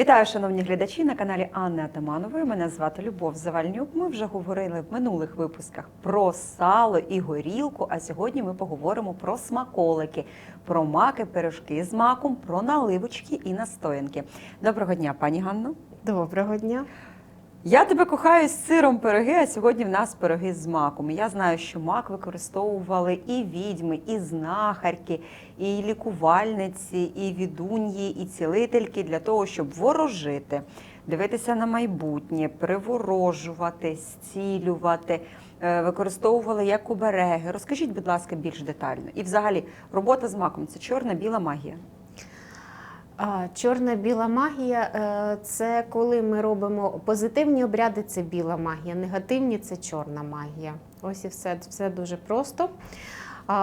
Вітаю, шановні глядачі на каналі Анни Атаманової. Мене звати Любов Завальнюк. Ми вже говорили в минулих випусках про сало і горілку. А сьогодні ми поговоримо про смаколики, про маки, пирожки з маком, про наливочки і настоянки. Доброго дня, пані Ганно. Доброго дня. Я тебе кохаю з сиром пироги, а сьогодні в нас пироги з маком. Я знаю, що мак використовували і відьми, і знахарки, і лікувальниці, і відуньї, і цілительки для того, щоб ворожити, дивитися на майбутнє, приворожувати, зцілювати. Е, Використовували як обереги. Розкажіть, будь ласка, більш детально. І взагалі робота з маком це чорна біла магія. Чорна біла магія е, це коли ми робимо позитивні обряди, це біла магія, негативні це чорна магія. Ось і все, все дуже просто.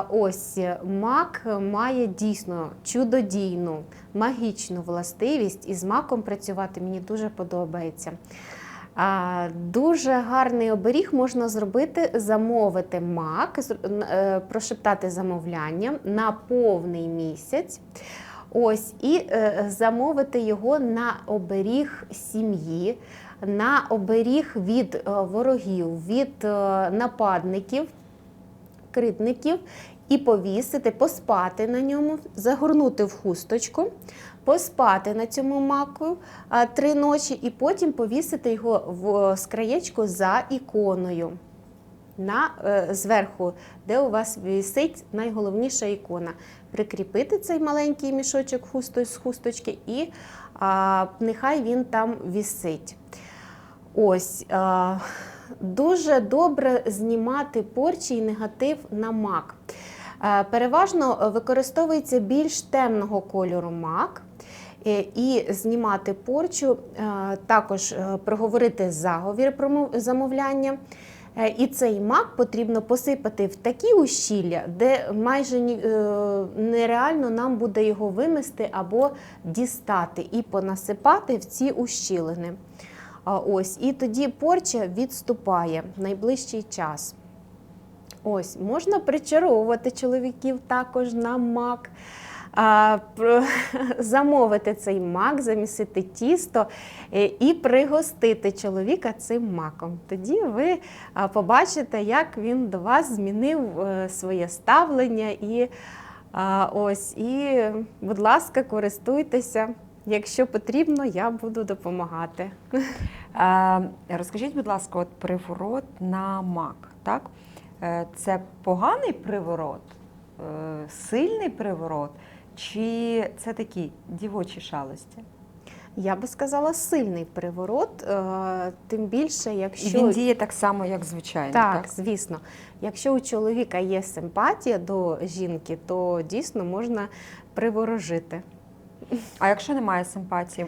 Ось е, мак має дійсно чудодійну магічну властивість, і з маком працювати мені дуже подобається. Дуже гарний оберіг можна зробити, замовити мак, е, прошептати замовляння на повний місяць. Ось і е, замовити його на оберіг сім'ї, на оберіг від е, ворогів, від е, нападників, критників, і повісити, поспати на ньому, загорнути в хусточку, поспати на цьому маку а, три ночі, і потім повісити його в скраєчку за іконою. На е, зверху, де у вас висить найголовніша ікона. Прикріпити цей маленький мішочок з хусточки, і а, нехай він там висить. Ось а, дуже добре знімати порчі і негатив на мак. Е, Переважно використовується більш темного кольору мак. Е, І знімати порчу, також проговорити заговір про замовляння. Е, І цей мак потрібно посипати в такі ущілля, де майже е, нереально нам буде його вимести або дістати і понасипати в ці ущілини. Ось, і тоді порча відступає в найближчий час. Ось, можна причаровувати чоловіків також на мак. Замовити цей мак, замісити тісто е, і пригостити чоловіка цим маком. Тоді ви побачите, як він до вас змінив е, своє ставлення. І ось, і, будь ласка, користуйтеся. Якщо потрібно, я буду допомагати. Е, Розкажіть, будь ласка, от приворот на мак, так? Е, Це поганий приворот, Е, сильний приворот, чи це такі дівочі шалості? Я би сказала, сильний приворот, е, тим більше, І якщо він діє так само, як звичайно. Так, Так, звісно. Якщо у чоловіка є симпатія до жінки, то дійсно можна приворожити. А якщо немає симпатії,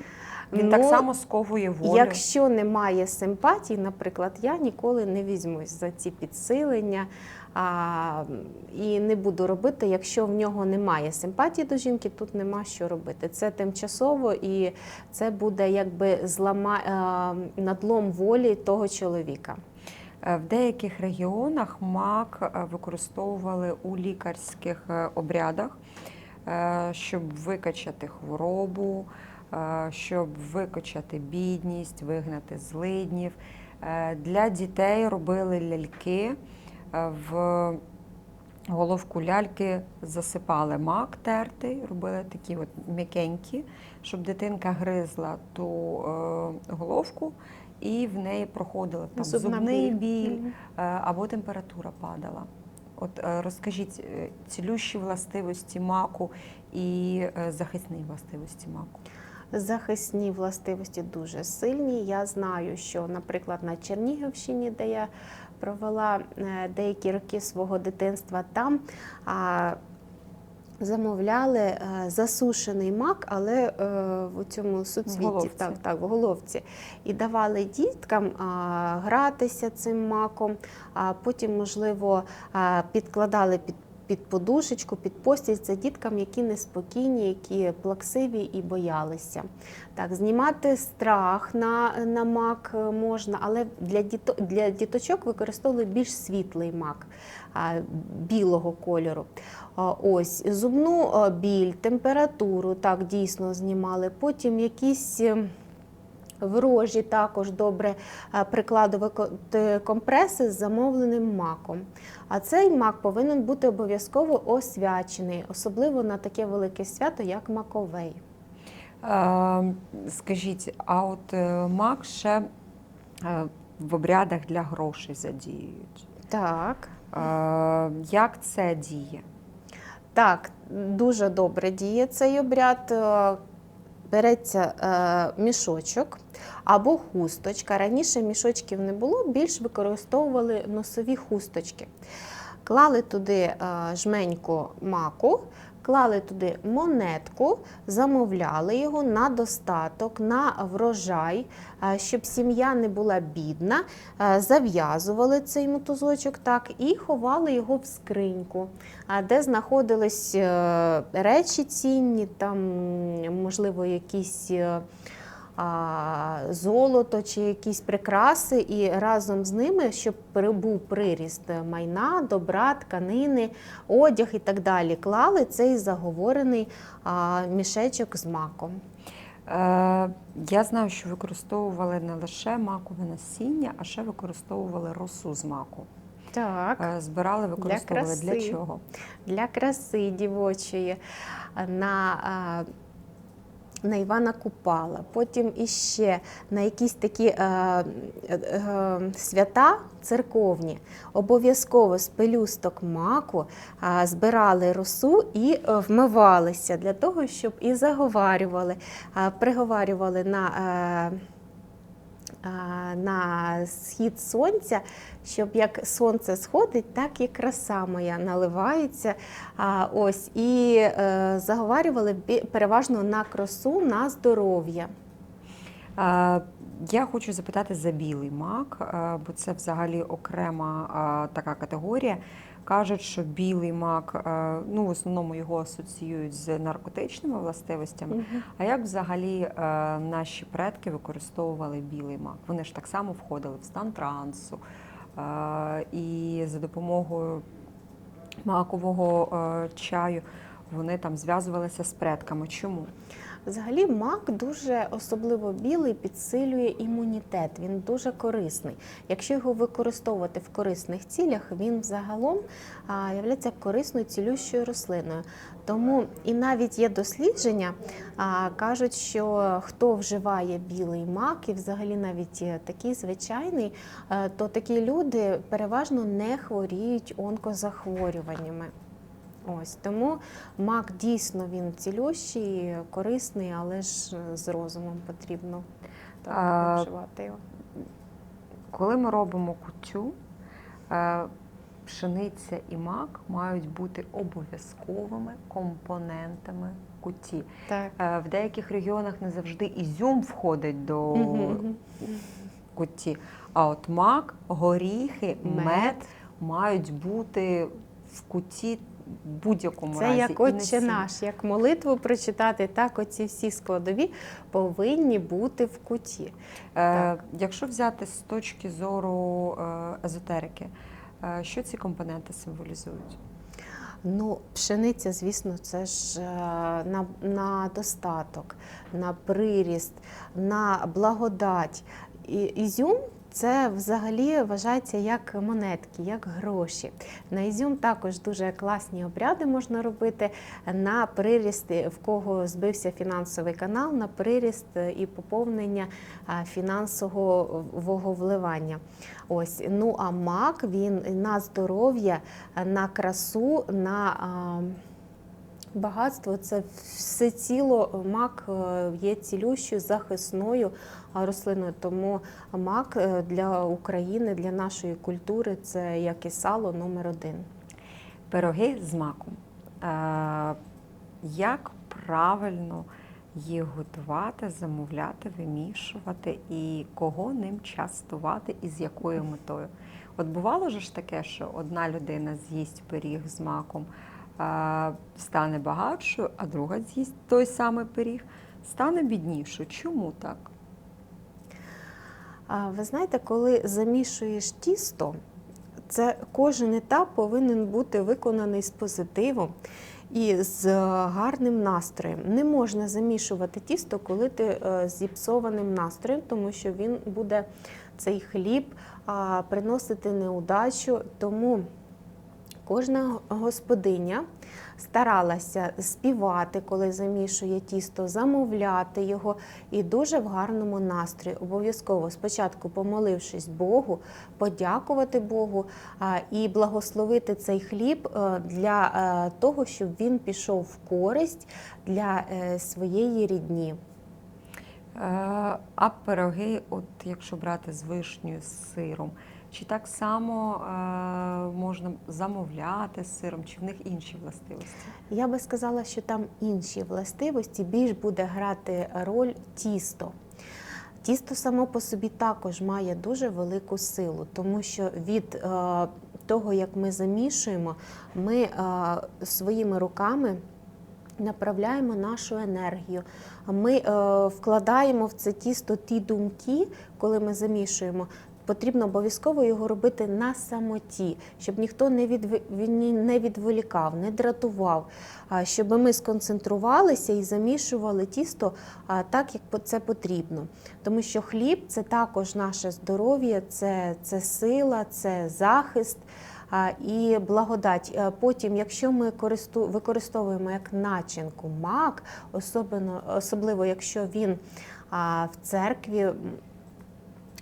він так Ну, само сковує волю. Якщо немає симпатії, наприклад, я ніколи не візьмусь за ці підсилення а, і не буду робити, якщо в нього немає симпатії до жінки, тут нема що робити. Це тимчасово і це буде якби злама, а, надлом волі того чоловіка. Е, В деяких регіонах мак е, використовували у лікарських е, обрядах, е, щоб викачати хворобу, е, щоб викачати бідність, вигнати злиднів. Е, Для дітей робили ляльки. е, В головку ляльки засипали мак тертий, робили такі от м'якенькі, щоб дитинка гризла ту е, головку, і в неї проходила там Зубна зубний біль. біль, е, або температура падала. От е, розкажіть е, цілющі властивості маку і е, захисні властивості маку. Захисні властивості дуже сильні. Я знаю, що, наприклад, на Чернігівщині, де я провела е, деякі роки свого дитинства, там замовляли е, засушений мак, але е, в цьому суцвіті, головці. так, так, в головці. І давали діткам гратися цим маком, а потім, можливо, підкладали під під подушечку, під постіль. Це діткам, які неспокійні, які плаксиві і боялися. Так, знімати страх на, на мак можна, але для, діто, для діточок використовують більш світлий мак білого кольору. Ось зубну біль, температуру так дійсно знімали. Потім якісь. В рожі також добре е, прикладувати компреси з замовленим маком. А цей мак повинен бути обов'язково освячений, особливо на таке велике свято, як Маковей. Е, Скажіть, а от е, мак ще в обрядах для грошей задіюють. Так. Як це діє? Так, дуже добре діє цей обряд. Береться мішочок або хусточка. Раніше мішочків не було, більш використовували носові хусточки. Клали туди е, жменьку маку, клали туди монетку, замовляли його на достаток, на врожай, е, щоб сім'я не була бідна, е, зав'язували цей мотузочок так і ховали його в скриньку, де знаходились речі цінні, там, можливо, якісь. Е, золото чи якісь прикраси, і разом з ними, щоб був приріст майна, добра, тканини, одяг і так далі, клали цей заговорений мішечок з маком. Е, Я знаю, що використовували не лише макове насіння, а ще використовували росу з маку. Так. Е, Збирали, використовували для, краси. чого? для краси дівочої, на, а, на Івана Купала, потім іще на якісь такі е, е, е, свята церковні. Обов'язково з пелюсток маку е, збирали росу і е, вмивалися для того, щоб і заговарювали, е, приговарювали на. е, на схід сонця, щоб як сонце сходить, так і краса моя наливається. Ось, і е, заговарювали переважно на красу, на здоров'я. Я хочу запитати за білий мак, бо це взагалі окрема така категорія. Кажуть, що білий мак, е, ну в основному його асоціюють з наркотичними властивостями. А як взагалі е, наші предки використовували білий мак? Вони ж так само входили в стан трансу. е, І за допомогою макового чаю вони там зв'язувалися з предками. Чому? Взагалі, мак дуже особливо білий підсилює імунітет. Він дуже корисний. Якщо його використовувати в корисних цілях, він загалом являється корисною цілющою рослиною. Тому і навіть є дослідження, кажуть, що хто вживає білий мак, і взагалі навіть такий звичайний, е, то такі люди переважно не хворіють онкозахворюваннями. Ось тому мак дійсно він цілющий, корисний, але ж е, з розумом потрібно так, вживати його. Коли ми робимо кутю, е, пшениця і мак мають бути обов'язковими компонентами куті. Так. Е, В деяких регіонах не завжди ізюм входить до куті, а от мак, горіхи, мед, Мед. мають бути в куті будь-якому Це разі. як отче наш, як молитву прочитати, так оці всі складові повинні бути в куті. Е, Якщо взяти з точки зору е, езотерики, е, що ці компоненти символізують? Ну, пшениця, звісно, це ж е, на, на достаток, на приріст, на благодать. І, ізюм це взагалі вважається як монетки, як гроші. На ізюм також дуже класні обряди можна робити на приріст, в кого збився фінансовий канал, на приріст і поповнення фінансового вливання. Ось ну а мак він на здоров'я, на красу, на багатство. Це все ціло мак е, є цілющою захисною рослиною. Тому мак е, для України, для нашої культури це як і сало номер один. Пироги з маком. Е, Як правильно їх готувати, замовляти, вимішувати і кого ним частувати і з якою метою? От бувало ж таке, що одна людина з'їсть пиріг з маком, стане багатшою, а друга з'їсть той самий пиріг, стане біднішою. Чому так? Ви знаєте, коли замішуєш тісто, це кожен етап повинен бути виконаний з позитивом і з е, гарним настроєм. Не можна замішувати тісто, коли ти е, зіпсованим настроєм, тому що він буде цей хліб приносити неудачу. Тому кожна господиня старалася співати, коли замішує тісто, замовляти його і дуже в гарному настрої. Обов'язково спочатку помолившись Богу, подякувати Богу і благословити цей хліб е, для е, того, щоб він пішов в користь для е, своєї рідні. А пироги, от якщо брати з вишнею, з сиром, чи так само е, можна замовляти з сиром, чи в них інші властивості? Я би сказала, що там інші властивості більш буде грати роль тісто. Тісто само по собі також має дуже велику силу, тому що від е, того, як ми замішуємо, ми е, своїми руками направляємо нашу енергію. Ми е, вкладаємо в це тісто ті думки, коли ми замішуємо. Потрібно обов'язково його робити на самоті, щоб ніхто не відв... не відволікав, не дратував, щоб ми сконцентрувалися і замішували тісто так, як це потрібно. Тому що хліб це також наше здоров'я, це, це сила, це захист і благодать. Е, Потім, якщо ми використовуємо як начинку мак, особливо, якщо він в церкві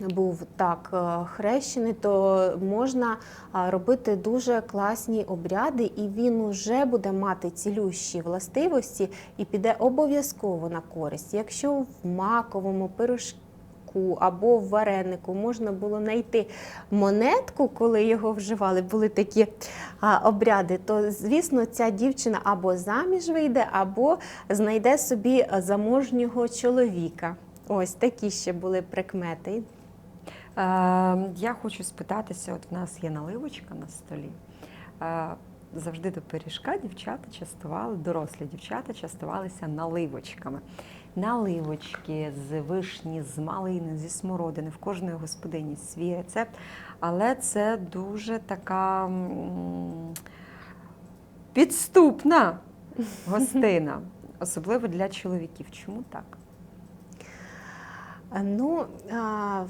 був так е, хрещений, то можна робити дуже класні обряди, і він вже буде мати цілющі властивості і піде обов'язково на користь. Якщо в маковому пирожку або в варенику можна було знайти монетку, коли його вживали, були такі обряди, то звісно ця дівчина або заміж вийде, або знайде собі заможнього чоловіка. Ось такі ще були прикмети. Е, Я хочу спитатися: от в нас є наливочка на столі. Е, Завжди до пиріжка дівчата частували, дорослі дівчата частувалися наливочками. Наливочки з вишні, з малини, зі смородини. В кожної господині свій рецепт. Але це дуже така підступна гостина, особливо для чоловіків. Чому так? А, Ну,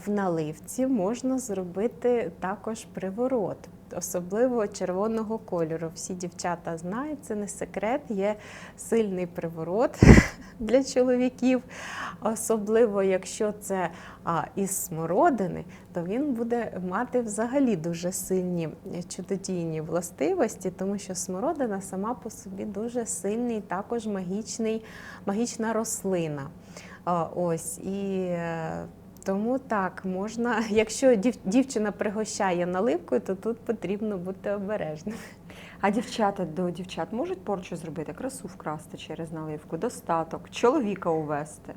в наливці можна зробити також приворот, особливо червоного кольору. Всі дівчата знають, це не секрет, є сильний приворот для чоловіків. Особливо, якщо це а, із смородини, то він буде мати взагалі дуже сильні чудодійні властивості, тому що смородина сама по собі дуже сильний, також магічний, магічна рослина. А, Ось і е, тому так можна, якщо дів- дівчина пригощає наливкою, то тут потрібно бути обережним. А дівчата до дівчат можуть порчу зробити, красу вкрасти через наливку, достаток, чоловіка увести.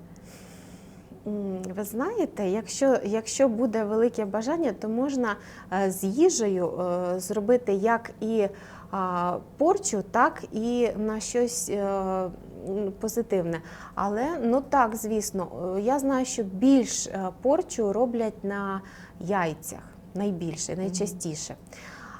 Ви знаєте, якщо, якщо буде велике бажання, то можна е, з їжею е, зробити як і порчу, так і на щось е, позитивне. Але ну так, звісно, е, я знаю, що більш е, порчу роблять на яйцях найбільше, найчастіше.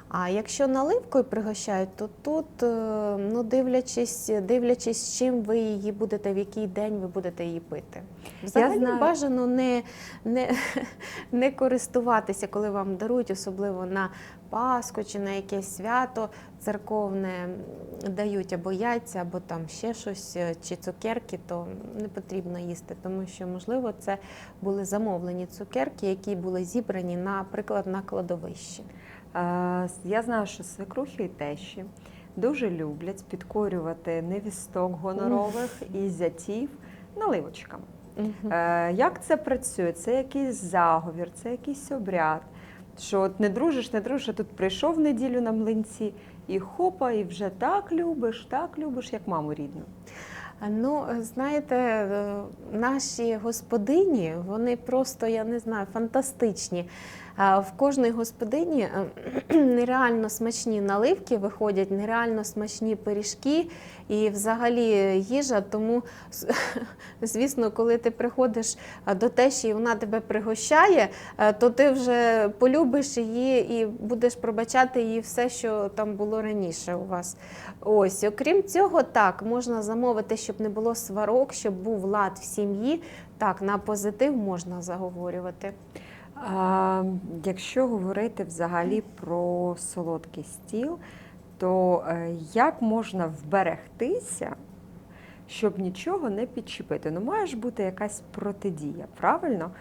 А якщо наливкою пригощають, то тут, е, ну дивлячись, дивлячись, чим ви її будете, в який день ви будете її пити. Взагалі знаю. бажано не, не, не користуватися, коли вам дарують, особливо на Пасху чи на якесь свято церковне дають або яйця, або там ще щось, е, чи цукерки, то не потрібно їсти, тому що, можливо, це були замовлені цукерки, які були зібрані, наприклад, на кладовищі. Е, Я знаю, що свекрухи і тещі дуже люблять підкорювати невісток гонорових і зятів наливочками. Е, Як це працює? Це якийсь заговір, це якийсь обряд. Що от не дружиш, не дружиш, а тут прийшов неділю на млинці, і хопа, і вже так любиш, так любиш, як маму рідну. Ну, знаєте, е, наші господині, вони просто, я не знаю, фантастичні. В кожної господині е, нереально смачні наливки виходять, нереально смачні пиріжки і взагалі їжа. Тому, звісно, коли ти приходиш до тещі і вона тебе пригощає, е, то ти вже полюбиш її і будеш пробачати їй все, що там було раніше у вас. Ось, окрім цього, так, можна замовити, щоб не було сварок, щоб був лад в сім'ї. Так, на позитив можна заговорювати. А, якщо говорити взагалі про солодкий стіл, то е, як можна вберегтися, щоб нічого не підчепити? Ну, має ж бути якась протидія, правильно?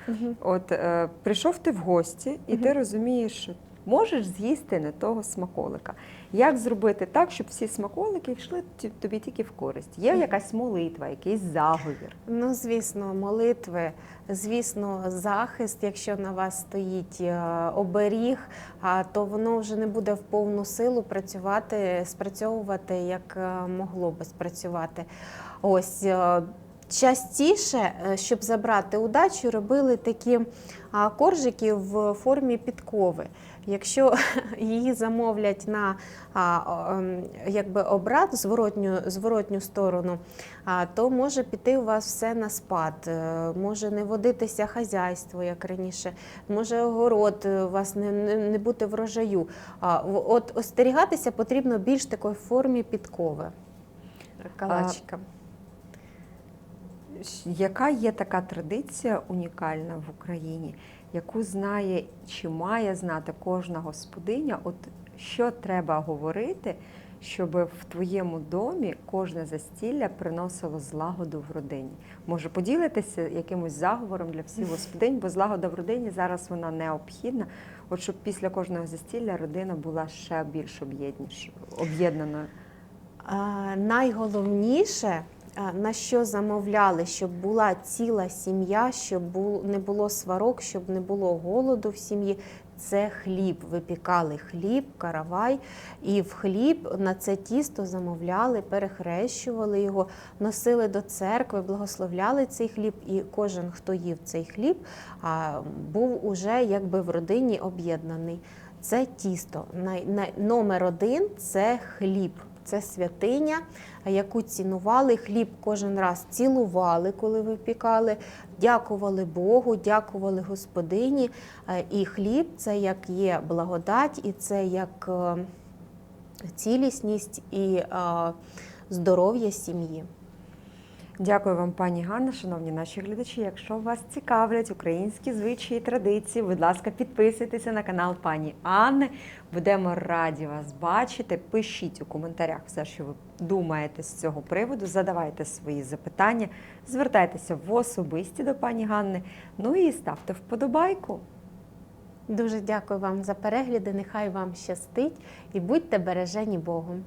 От е, прийшов ти в гості, і ти розумієш, що можеш з'їсти не того смаколика. Як зробити так, щоб всі смаколики йшли тобі тільки в користь? Є якась молитва, якийсь заговір? Ну, звісно, молитви, звісно, захист, якщо на вас стоїть е, оберіг, то воно вже не буде в повну силу працювати, спрацьовувати, як е, могло би спрацювати. Ось е, частіше, е, щоб забрати удачу, робили такі коржики в формі підкови. Якщо її замовлять на ем, якби обрат, зворотню, зворотню сторону, то може піти у вас все на спад, е, може не водитися хазяйство, як раніше, може огород е, у вас не, не, не бути врожаю. От остерігатися потрібно більш такої формі підкови. Калачика. Яка є така традиція унікальна в Україні, яку знає чи має знати кожна господиня? От що треба говорити, щоб в твоєму домі кожне застілля приносило злагоду в родині? Може поділитися якимось заговором для всіх господинь, бо злагода в родині зараз вона необхідна. От щоб після кожного застілля родина була ще більш об'єднаною. Найголовніше, на що замовляли, щоб була ціла сім'я, щоб не було сварок, щоб не було голоду в сім'ї. Це хліб. Випікали хліб, каравай, і в хліб на це тісто замовляли, перехрещували його, носили до церкви, благословляли цей хліб. І кожен, хто їв цей хліб, був уже якби в родині об'єднаний. Це тісто. Номер один це хліб. Це святиня, яку цінували. Хліб кожен раз цілували, коли випікали, дякували Богу, дякували господині. Е, І хліб це як є благодать, і це як е, цілісність і е, здоров'я сім'ї. Дякую вам, пані Ганна, шановні наші глядачі. Якщо вас цікавлять українські звичаї і традиції, будь ласка, підписуйтеся на канал пані Анни. Будемо раді вас бачити. Пишіть у коментарях все, що ви думаєте з цього приводу. Задавайте свої запитання, звертайтеся в особисті до пані Ганни. Ну і ставте вподобайку. Дуже дякую вам за перегляди. Нехай вам щастить і будьте бережені Богом.